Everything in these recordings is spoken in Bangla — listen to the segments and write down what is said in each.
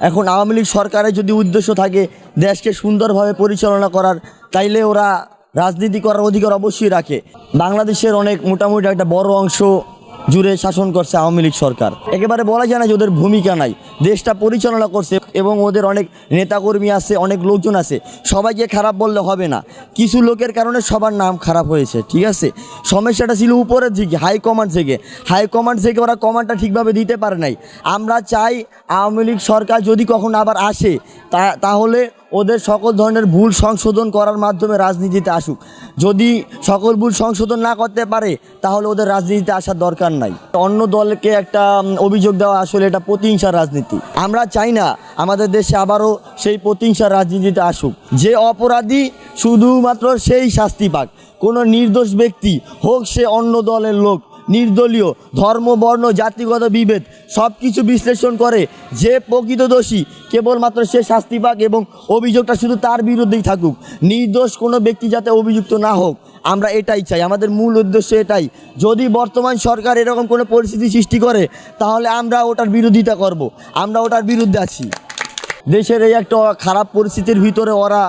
এখন আওয়ামী লীগ সরকারের যদি উদ্দেশ্য থাকে দেশকে সুন্দরভাবে পরিচালনা করার, তাইলে ওরা রাজনীতি করার অধিকার অবশ্যই রাখে। বাংলাদেশের অনেক মোটামুটি একটা বড় অংশ জুড়ে শাসন করছে আওয়ামী লীগ সরকার। একেবারে বলা যায় না যে ওদের ভূমিকা নাই। দেশটা পরিচালনা করছে এবং ওদের অনেক নেতাকর্মী আছে, অনেক লোকজন আছে। সবাইকে খারাপ বললে হবে না। কিছু লোকের কারণে সবার নাম খারাপ হয়েছে, ঠিক আছে? সমস্যাটা ছিল উপরের দিকে হাইকমান্ড থেকে। হাইকমান্ড থেকে ওরা কমান্ডটা ঠিকভাবে দিতে পারে নাই। আমরা চাই আওয়ামী লীগ সরকার যদি কখন আবার আসে, তা, তাহলে ওদের সকল ধরনের ভুল সংশোধন করার মাধ্যমে রাজনীতিতে আসুক। যদি সকল ভুল সংশোধন না করতে পারে, তাহলে ওদের রাজনীতিতে আসার দরকার নাই। অন্য দলকে একটা অভিযোগ দেওয়া আসলে এটা প্রতিহিংসার রাজনীতি। আমরা চাই না আমাদের দেশে আবারও সেই প্রতিহিংসার রাজনীতিতে আসুক। যে অপরাধী শুধুমাত্র সেই শাস্তি পাক। কোনো নির্দোষ ব্যক্তি হোক সে অন্য দলের লোক নির্দলীয়, ধর্ম, বর্ণ, জাতিগত বিভেদ সব কিছু বিশ্লেষণ করে যে প্রকৃত দোষী কেবলমাত্র সে শাস্তি পাক এবং অভিযোগটা শুধু তার বিরুদ্ধেই থাকুক। নির্দোষ কোনো ব্যক্তি যাতে অভিযুক্ত না হোক, আমরা এটাই চাই। আমাদের মূল উদ্দেশ্য এটাই। যদি বর্তমান সরকার এরকম কোনো পরিস্থিতি সৃষ্টি করে, তাহলে আমরা ওটার বিরোধিতা করব। আমরা ওটার বিরুদ্ধে আছি। দেশের এই একটা খারাপ পরিস্থিতির ভিতরে ওরা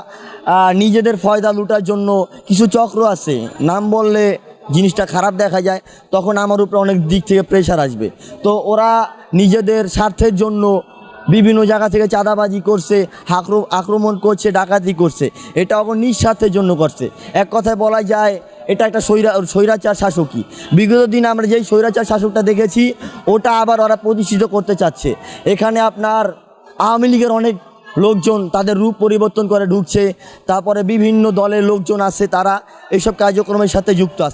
নিজেদের ফয়দা লুটার জন্য কিছু চক্র আছে। নাম বললে জিনিসটা খারাপ দেখা যায়, তখন আমার উপরে অনেক দিক থেকে প্রেশার আসবে। তো ওরা নিজেদের স্বার্থের জন্য বিভিন্ন জায়গা থেকে চাঁদাবাজি করছে, আক্র- আক্রমণ করছে, ডাকাতি করছে। এটা এখন নিঃস্বার্থের জন্য করছে। এক কথায় বলা যায়, এটা একটা স্বৈরা, স্বৈরাচার শাসকই। বিগত দিন আমরা যেই স্বৈরাচার শাসকটা দেখেছি, ওটা আবার ওরা প্রতিষ্ঠিত করতে চাচ্ছে। এখানে আপনার আওয়ামী লীগের অনেক লোকজন তাদের রূপ পরিবর্তন করে ঢুকছে, তারপরে বিভিন্ন দলের লোকজন আছে, তারা এইসব কার্যক্রমের সাথে যুক্ত আছে।